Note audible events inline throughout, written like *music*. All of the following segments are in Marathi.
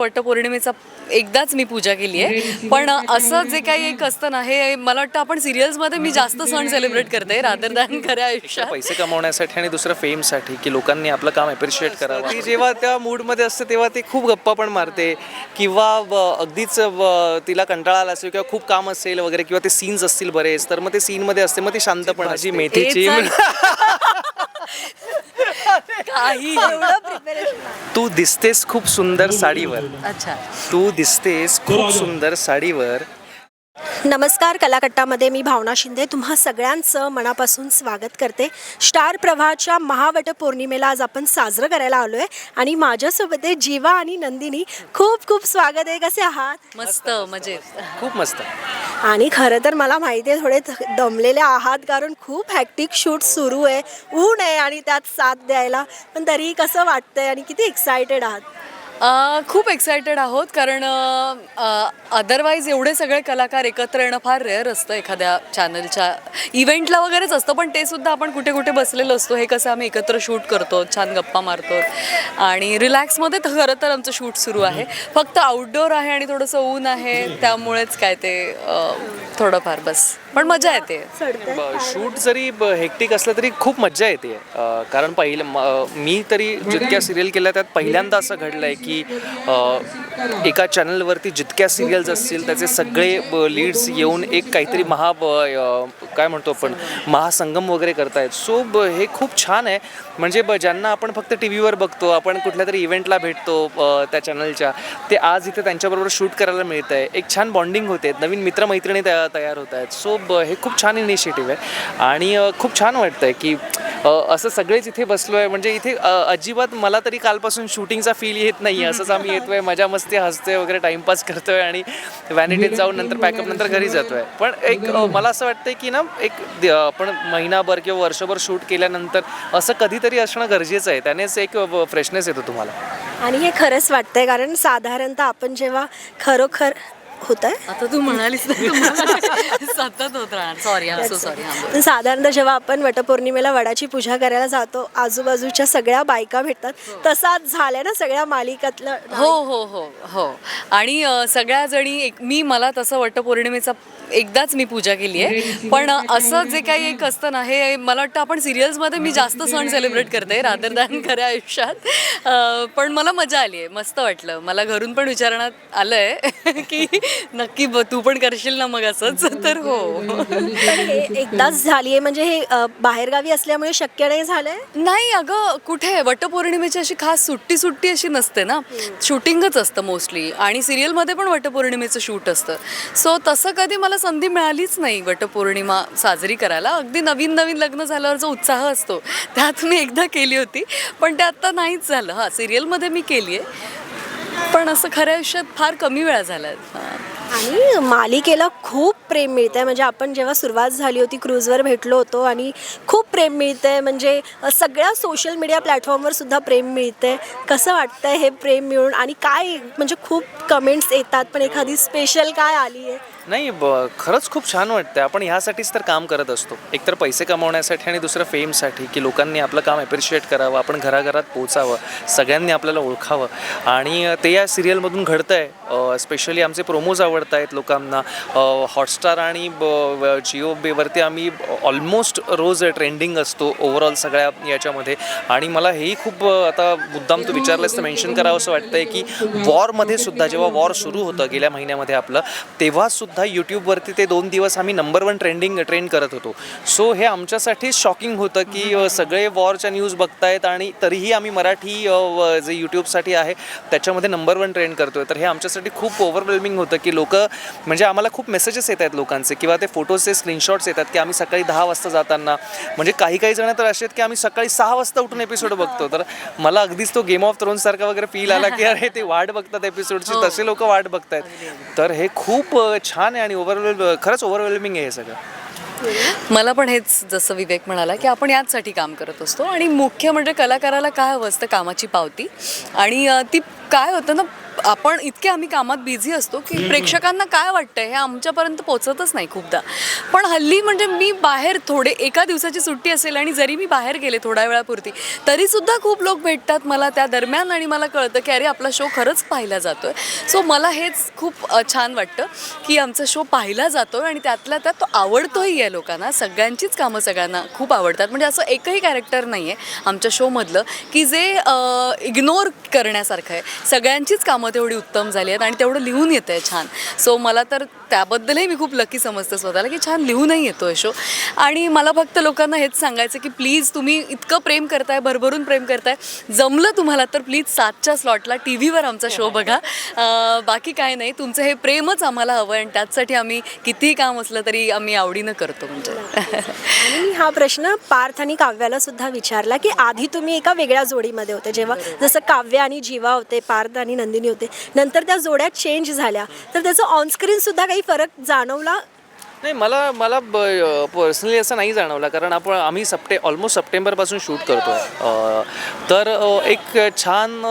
वटपौर्णिमेचा एकदाच मी पूजा केली आहे. पण असं जे काही एक असतं ना हे मला वाटतं आपण सिरियल्समध्ये मी जास्त सण सेलिब्रेट करते रादर दॅन खऱ्या आयुष्यात. पैसे कमवण्यासाठी आणि दुसरं फेमसाठी की लोकांनी आपलं काम अप्रिशिएट करावं. ती जेव्हा त्या मूडमध्ये असते तेव्हा ती खूप गप्पा पण मारते. किंवा अगदीच तिला कंटाळा आला असेल किंवा खूप काम असेल वगैरे किंवा ते सीन्स असतील बरेच तर मग ते सीनमध्ये असते मग ती शांत पण माझी मेथीची हे काही तू दिसतेस खूप सुंदर साडीवर. अच्छा. तू दिसतेस खूप सुंदर साडीवर. नमस्कार कलाकट्टामध्ये मी भावना शिंदे. तुम्हा सगळ्यांचं मनापासून स्वागत करते. स्टार प्रवाहाच्या महावट पौर्णिमेला आज आपण साजरं करायला आलो आहे आणि माझ्यासोबत आहे जीवा आणि नंदिनी. खूप खूप स्वागत आहे. कसे आहात? मस्त मजेत. खूप मस्त. आणि खरं तर मला माहिती आहे थोडे थ- दमलेले आहात कारण खूप हॅक्टिक शूट सुरू आहे. ऊन आहे आणि त्यात साथ द्यायला. पण तरीही कसं वाटतंय आणि किती एक्सायटेड आहात? खूप एक्सायटेड आहोत कारण अदरवाईज एवढे सगळे कलाकार एकत्र येणं फार रेअर असतं एखाद्या चॅनलच्या इव्हेंटला वगैरेच असतं पण ते सुद्धा आपण कुठे कुठे बसलेलो असतो. हे कसं आम्ही एकत्र शूट करतो छान गप्पा मारतो. आणि रिलॅक्समध्ये तर खरं तर आमचं शूट सुरू आहे. फक्त आउटडोअर आहे आणि थोडंसं ऊन आहे त्यामुळेच काय ते थोडंफार बस. पण मजा येते. शूट जरी हेक्टिक असलं तरी खूप मज्जा येते. कारण पहिलं म- मी तरी जितक्या सिरियल केल्या त्यात पहिल्यांदा असं घडलं आहे की की एका चॅनलवरती जितक्या सिरियल्स असतील त्याचे सगळे लीड्स येऊन एक काहीतरी महा काय म्हणतो आपण महासंगम वगैरे करतायत. सो ब- हे खूप छान आहे. म्हणजे ब ज्यांना आपण फक्त टी व्हीवर बघतो आपण कुठल्या तरी इव्हेंटला भेटतो त्या चॅनलच्या ते आज इथे त्यांच्याबरोबर शूट करायला मिळतं आहे एक छान बॉन्डिंग होते. नवीन मित्रमैत्रिणी तया तयार होत आहेत सो ब हे खूप छान इनिशिएटिव्ह आहे. आणि खूप छान वाटतं आहे की असं सगळेच इथे बसलो आहे. म्हणजे इथे अजिबात मला तरी कालपासून शूटिंगचा फील येत नाही आहे असंच आम्ही *laughs* येतोय मजा मस्ती हसतोय वगैरे टाइमपास करतोय आणि व्हॅनिटीत जाऊन नंतर पॅकअप नंतर घरी जातोय. पण एक मला असं वाटतंय की ना एक आपण महिनाभर किंवा वर्षभर शूट केल्यानंतर असं कधीतरी असणं गरजेचं आहे. त्यानेच एक फ्रेशनेस येतो तुम्हाला. आणि हे खरंच वाटतंय कारण साधारणतः आपण जेव्हा खरोखर होत आहे आता तू म्हणालीस *laughs* सतत होत राहणार. सॉरी हा सो सॉरी साधारणतः जेव्हा आपण वटपौर्णिमेला वडाची पूजा करायला जातो आजूबाजूच्या सगळ्या बायका भेटतात. तसाच झालाय ना सगळ्या मालिकातलं हो हो हो हो. आणि सगळ्या जणी एक मी मला तसं वटपौर्णिमेचा एकदाच मी पूजा केली आहे पण असं जे काही एक असतं ना हे मला वाटतं आपण सिरियल्समध्ये मी जास्त सण सेलिब्रेट करते रादर दॅन खऱ्या आयुष्यात. पण मला मजा आली आहे मस्त वाटलं. मला घरून पण विचारण्यात आलं आहे *laughs* की नक्की तू पण करशील ना मग असंच? *laughs* तर हो. एकदाच झाली आहे म्हणजे हे बाहेरगावी असल्यामुळे शक्य नाही झालंय? नाही अगं कुठे? वटपौर्णिमेची अशी खास सुट्टी सुट्टी अशी नसते ना. शूटिंगच असतं मोस्टली. आणि सिरियलमध्ये पण वटपौर्णिमेचं शूट असतं. सो तसं कधी मला संधी मिळालीच नाही वटपौर्णिमा साजरी करायला. अगदी नवीन नवीन लग्न झाल्यावर जो उत्साह असतो त्यात मी एकदा केली होती. पण ते आत्ता नाहीच झालं. हां सिरियलमध्ये मी केली आहे. पण असं खऱ्या आयुष्यात फार कमी वेळा झाला हां. आणि मालिकेला खूप प्रेम मिळतं आहे म्हणजे आपण जेव्हा सुरुवात झाली होती क्रूजवर भेटलो होतो आणि खूप प्रेम मिळतं आहे म्हणजे सगळ्या सोशल मीडिया प्लॅटफॉर्मवर सुद्धा प्रेम आहे कसं वाटतं आहे हे प्रेम मिळून? आणि काय म्हणजे खूप कमेंट्स येतात पण एखादी स्पेशल काय आली आहे? नाही ब खरंच खूप छान वाटतं आपण ह्यासाठीच तर काम करत असतो. एकतर पैसे कमवण्यासाठी आणि दुसरं फेमसाठी की लोकांनी आपलं काम ॲप्रिशिएट करावं आपण घराघरात पोचावं सगळ्यांनी आपल्याला ओळखावं. आणि ते या सिरियलमधून घडतं आहे स्पेशली आमचे प्रोमोज आवडत आहेत लोकांना हॉटस्टार आणि ब- जिओ बेवरती आम्ही ऑलमोस्ट रोज ट्रेंडिंग असतो ओव्हरऑल सगळ्या याच्यामध्ये. आणि मला हेही खूप आता मुद्दाम तू विचारलंस तर मेन्शन करावं असं वाटतंय की वॉरमध्ये सुद्धा जेव्हा वॉर सुरू होतं गेल्या महिन्यामध्ये आपलं तेव्हा सुद्धा यूट्यूबवरती ते दोन दिवस आम्ही नंबर वन ट्रेंडिंग ट्रेंड करत होतो. सो हे आमच्यासाठी शॉकिंग होतं की सगळे वॉरच्या न्यूज बघतायत आणि तरीही आम्ही मराठी व- जे यूट्यूबसाठी आहे त्याच्यामध्ये नंबर वन ट्रेंड करतोय. तर हे आमच्यासाठी खूप ओव्हरवेल्मिंग होतं की लोक म्हणजे आम्हाला खूप मेसेजेस येत आहेत लोकांचे किंवा ते फोटोजचे स्क्रीनशॉट्स येतात की आम्ही सकाळी दहा वाजता जाताना म्हणजे काही काही जण तर असे आहेत की आम्ही सकाळी सहा वाजता उठून एपिसोड बघतो. तर मला अगदीच तो गेम ऑफ थ्रोन्स सारखा वगैरे फील आला की अरे ते वाट बघतात एपिसोडची तसे लोक वाट बघतायत. तर हे खूप छान छान आहे आणि ओव्हरवेल खरंच ओव्हरवेल्मिंग आहे हे सगळं. मला पण हेच जसं विवेक म्हणाला की आपण याचसाठी काम करत असतो आणि मुख्य म्हणजे कलाकाराला काय हवं असतं कामाची पावती. आणि अ, ती काय होतं ना आपण इतके आम्ही कामात बिझी असतो की प्रेक्षकांना काय वाटतंय हे आमच्यापर्यंत पोचतच नाही खूपदा. पण हल्ली म्हणजे मी बाहेर थोडे एका दिवसाची सुट्टी असेल आणि जरी मी बाहेर गेले थोड्या वेळापुरती तरी सुद्धा खूप लोक भेटतात मला त्या दरम्यान आणि मला कळतं की अरे आपला शो खरंच पाहिला जातोय. सो मला हेच खूप छान वाटतं की आमचा शो पाहिला जातोय आणि त्यातल्या त्यात तो आवडतोही आहे लोकांना. सगळ्यांचीच कामं सगळ्यांना खूप आवडतात. म्हणजे असं एकही कॅरेक्टर नाही आहे आमच्या शोमधलं की जे इग्नोर करण्यासारखं आहे. सगळ्यांचीच कामं तेवढी उत्तम झाली आहेत आणि तेवढं लिहून येतं आहे छान. सो मला तर त्याबद्दलही मी खूप लकी समजते स्वतःला की छान लिहूनही येतो आहे शो आणि मला फक्त लोकांना हेच सांगायचं की प्लीज तुम्ही इतकं प्रेम करताय भरभरून प्रेम करताय. जमलं तुम्हाला तर प्लीज सातच्या स्लॉटला टी व्हीवर आमचा शो बघा. बाकी काय नाही तुमचं हे प्रेमच आम्हाला हवं आणि त्याचसाठी आम्ही कितीही काम असलं तरी आम्ही आवडीनं करतो म्हणजे. हा प्रश्न पार्थ आणि काव्याला सुद्धा विचारला की आधी तुम्ही एका वेगळ्या जोडीमध्ये होते जेव्हा जसं काव्य आणि जीवा होते पार्थ आणि नंदिनी होते नंतर त्या जोड्या चेंज झाल्या. तर त्याचं ऑनस्क्रीन सुद्धा काही फरक जाणवला नाही मला मला पर्सनली असं नाही जाणवलं कारण आपण आम्ही सप्टे ऑलमोस्ट सप्टेंबरपासून शूट करतो तर एक छान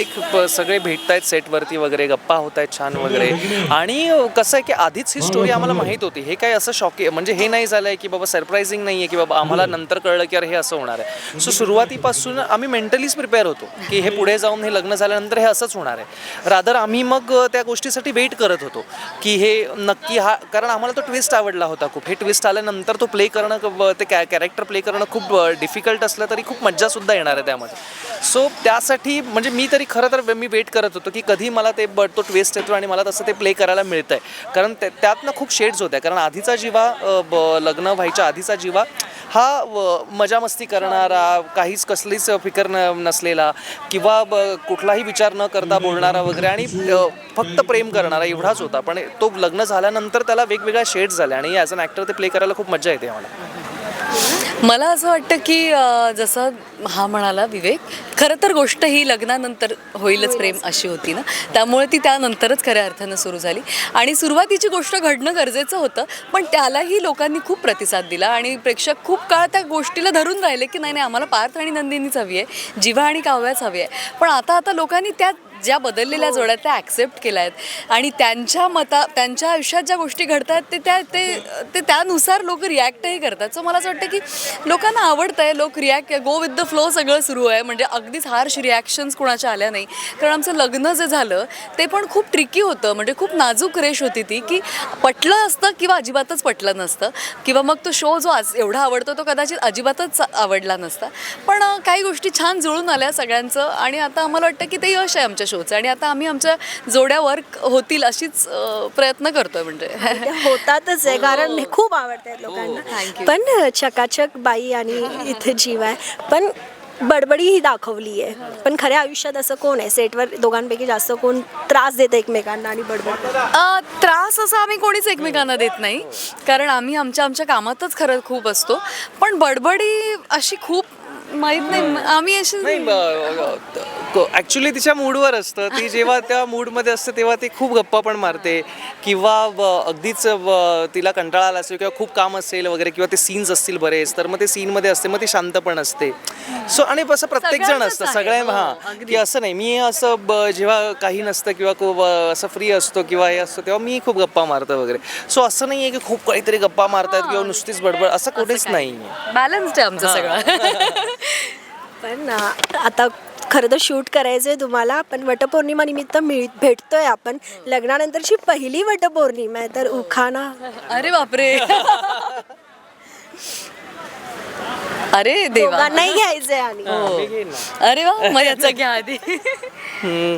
एक सगळे भेटत आहेत सेटवरती वगैरे गप्पा होत आहेत छान वगैरे. आणि कसं आहे की आधीच ही स्टोरी आम्हाला माहीत होती. हे काय असं शॉकी म्हणजे हे नाही झालं आहे की बाबा सरप्रायझिंग नाही आहे की बाबा आम्हाला नंतर कळलं की अरे हे असं होणार आहे. सो सुरुवातीपासून आम्ही मेंटलीच प्रिपेअर होतो की हे पुढे जाऊन हे लग्न झाल्यानंतर हे असंच होणार आहे. रादर आम्ही मग त्या गोष्टीसाठी वेट करत होतो की हे नक्की हा कारण आम्हाला तो ट्विस्ट आवडला होता खूप. हे ट्विस्ट आल्यानंतर तो प्ले करणं ते कॅ कॅरेक्टर प्ले करणं खूप डिफिकल्ट असलं तरी खूप मज्जासुद्धा येणार आहे त्यामध्ये. सो त्यासाठी म्हणजे मी तरी खरं तर मी वेट करत होतो की कधी मला ते ब तो ट्विस्ट येतो आणि मला तसं ते प्ले करायला मिळतं आहे कारण त्या- त्यातनं खूप शेड्स होत्या. कारण आधीचा जीवा ब- लग्न व्हायच्या आधीचा जीवा हा व- मजा मस्ती करणारा काहीच कसलीच फिकर न नसलेला किंवा ब- कुठलाही विचार न करता बोलणारा वगैरे आणि फक्त प्रेम करणारा एवढाच होता. पण तो लग्न झाल्यानंतर त्याला वेगवेगळ्या शेड्स झाल्या आणि ॲज अन ॲक्टर ते प्ले करायला खूप मजा येते आम्हाला. मला असं वाटतं की अं, जसं हा म्हणाला विवेक खरं तर गोष्ट ही लग्नानंतर होईलच प्रेम अशी होती ना? त्यामुळे ती त्यानंतरच खऱ्या अर्थानं सुरू झाली. आणि सुरुवातीची गोष्ट घडणं गरजेचं होतं पण त्यालाही लोकांनी खूप प्रतिसाद दिला आणि प्रेक्षक खूप काळ त्या गोष्टीला धरून राहिले की नाही नाही आम्हाला पार्थ आणि नंदिनीच हवी आहे जिवा आणि काव्याच हवी आहे. पण आता आता लोकांनी त्या ज्या बदललेल्या जोड्या त्या ॲक्सेप्ट केल्या आहेत आणि त्यांच्या मता त्यांच्या आयुष्यात ज्या गोष्टी घडतात ते त्या ते ते त्यानुसार लोक रिॲक्टही करतात. सो मला असं वाटतं की लोकांना आवडतं आहे लोक react go with the flow सगळं सुरू आहे. म्हणजे अगदीच हार्श रिॲक्शन्स कुणाच्या आल्या नाही. कारण आमचं लग्न जे झालं ते पण खूप ट्रिकी होतं. म्हणजे खूप नाजूक रेष होती ती की पटलं असतं किंवा अजिबातच पटलं नसतं. किंवा मग तो शो जो आज एवढा आवडतो तो कदाचित अजिबातच आवडला नसता. पण काही गोष्टी छान जुळून आल्या सगळ्यांचं. आणि आता आम्हाला वाटतं की ते यश आहे आमच्या शोचं. आणि आता आम्ही आमच्या जोड्या वर्क होतील अशीच प्रयत्न करतोय म्हणजे. होतातच आहे कारण हे. खूप आवडतात लोकांना. you. पण चकाचक बाई आणि इथे जीव आहे. पण बडबडी ही दाखवली आहे. पण खऱ्या आयुष्यात असं कोण आहे? सेटवर दोघांपैकी जास्त कोण त्रास देतं एकमेकांना आणि बडबड त्रास असा आम्ही कोणीच एकमेकांना देत नाही. कारण आम्ही आमच्या आमच्या कामातच खरं खूप असतो. पण बडबडी अशी खूप माहीत नाही. आम्ही अशी नाही ॲक्च्युली तिच्या मूडवर असतं. ती जेव्हा त्या मूडमध्ये असते तेव्हा ती खूप गप्पा पण मारते. किंवा अगदीच तिला कंटाळा आला असेल किंवा खूप काम असेल वगैरे किंवा ते सीन्स असतील बरेच तर मग ते सीनमध्ये असते मग ती शांत पण असते. सो आणि असं प्रत्येक जण असतं. सगळ्या हो, हां. की असं नाही मी असं ब- जेव्हा काही नसतं किंवा खूप असं फ्री असतो किंवा हे असतो तेव्हा मी खूप गप्पा मारतो वगैरे. सो असं नाही आहे की खूप काहीतरी गप्पा मारतात किंवा नुसतीच बडबड असं कुठेच नाही. बॅलन्स्ड आहे आमचं सगळं. *laughs* पण आता खरं तर शूट करायचं आहे तुम्हाला पण वटपौर्णिमा निमित्त मिळ भेटतोय आपण. लग्नानंतरची पहिली वटपौर्णिमा आहे तर उखाणा. अरे बापरे. अरे देवा. दोघांनाही घ्यायचंय आणि हो. अरे वा मग याचा घ्या आधी. हम्म.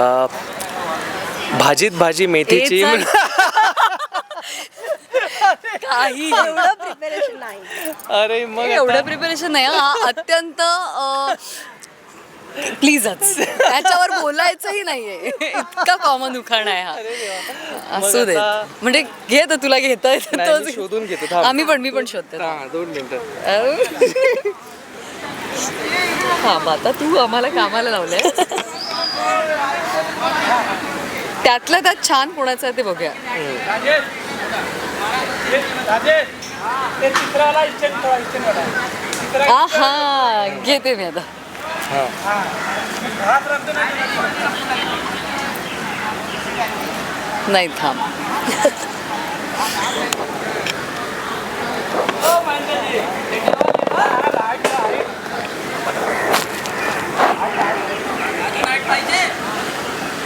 अ, भाजीत भाजी मेथीची. हे. काही एवढं प्रिपरेशन नाही. अरे मग एवढं प्रिपरेशन नाही. हा अत्यंत प्लीजच. त्याच्यावर बोलायचंही नाहीये. इतका कॉमन उखाणा आहे हा. असू दे म्हणजे घे तर तुला घेता येतं. शोधून घेतो. आम्ही पण मी पण शोधते. हा, दोन मिनिटं. हा मग आता तू आम्हाला कामाला लावलंय. त्यातलं त्यात छान कोणाचं आहे ते बघूया. आहा घेते मी आता. हा नाही थांब.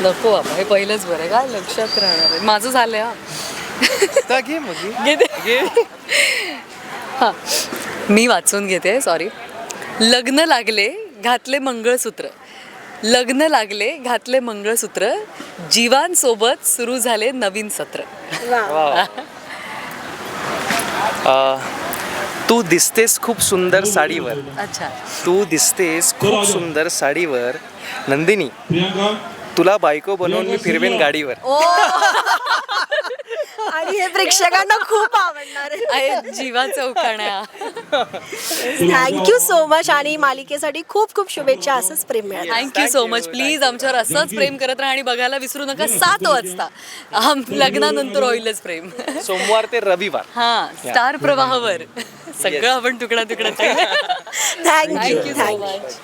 नको बाबा हे पहिलंच बरं आहे. का लक्षात राहणार आहे? माझं झालं हा. घे मग. घेते हां. मी वाचून घेते सॉरी लग्न लागले घातले मंगळसूत्र. लग्न लागले घातले मंगळसूत्र. जीवांसोबत सुरू झाले नवीन सत्र. तू दिसतेस खूप सुंदर साडीवर. अच्छा. तू दिसतेस खूप सुंदर साडीवर. नंदिनी तुला बायको बनवून मी फिरवेन गाडीवर. आणि हे प्रेक्षकांना खूप आवडणार. आहे आहे Jeeva Choukanya. Thank you so much आणि मालिकेसाठी खूप खूप शुभेच्छा असंच प्रेम मिळालं. थँक्यू सो मच प्लीज आमच्यावर असंच प्रेम करत राहा आणि बघायला विसरू नका. सात वाजता. आम लग्नानंतर होईलच प्रेम. सोमवार ते रविवार. हा स्टार प्रवाहावर. सगळं आपण तुकडा तुकडा thank you thank you so thank you much